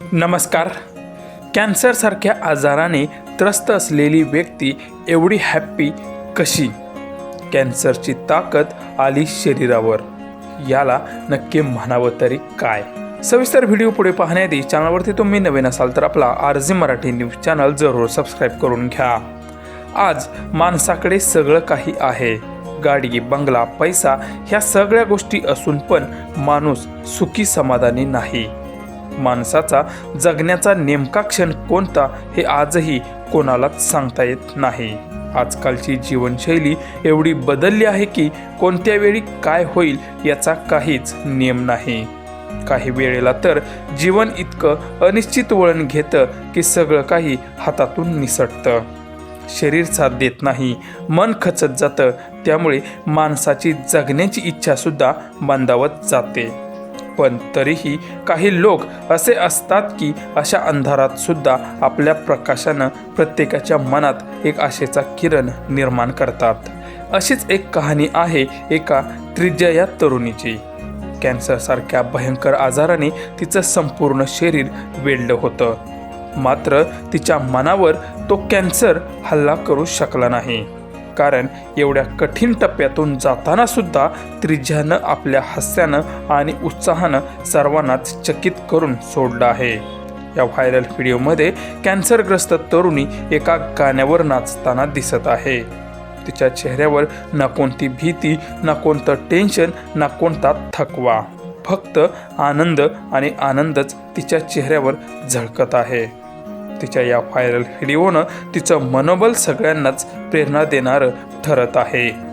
नमस्कार. कॅन्सरसारख्या आजाराने त्रस्त असलेली व्यक्ती एवढी हॅप्पी कशी? कॅन्सरची ताकद आली शरीरावर. याला नक्की म्हणावं तरी काय? सविस्तर व्हिडिओ पुढे पाहण्याआधी चॅनलवरती तुम्ही नवीन असाल तर आपला R G Marathi news channel जरूर सबस्क्राईब करून घ्या. आज माणसाकडे सगळं काही आहे. गाडी बंगला पैसा ह्या सगळ्या गोष्टी असून पण माणूस सुखी समाधानी नाही. माणसाचा जगण्याचा नेमका क्षण कोणता हे आजही कोणालाच सांगता येत नाही. आजकालची जीवनशैली एवढी बदलली आहे की कोणत्या वेळी काय होईल याचा काहीच नियम नाही. काही वेळेला तर जीवन इतकं अनिश्चित वळण घेतं की सगळं काही हातातून निसटतं. शरीर साथ देत नाही मन खचत जातं त्यामुळे माणसाची जगण्याची इच्छासुद्धा मंदावत जाते. पण तरीही काही लोक असे असतात की अशा अंधारात सुद्धा आपल्या प्रकाशानं प्रत्येकाच्या मनात एक आशेचा किरण निर्माण करतात. अशीच एक कहाणी आहे एका त्रिज्या या तरुणीची. कॅन्सरसारख्या भयंकर आजाराने तिचं संपूर्ण शरीर वेढलं होतं. मात्र तिच्या मनावर तो कॅन्सर हल्ला करू शकला नाही. कारण एवढ्या कठीण टप्प्यातून जाताना सुद्धा त्रिज्यानं आपल्या हास्यानं आणि उत्साहानं सर्वांनाच चकित करून सोडलं आहे. या व्हायरल व्हिडिओमध्ये कॅन्सरग्रस्त तरुणी एका गाण्यावर नाचताना दिसत आहे. तिच्या चेहऱ्यावर ना कोणती भीती ना कोणतं टेन्शन ना कोणता थकवा. फक्त आनंद आणि आनंदच तिच्या चेहऱ्यावर झळकत आहे. तिच्या या व्हायरल व्हिडिओनं तिचं मनोबल सगळ्यांनाच प्रेरणा देणारं ठरत आहे.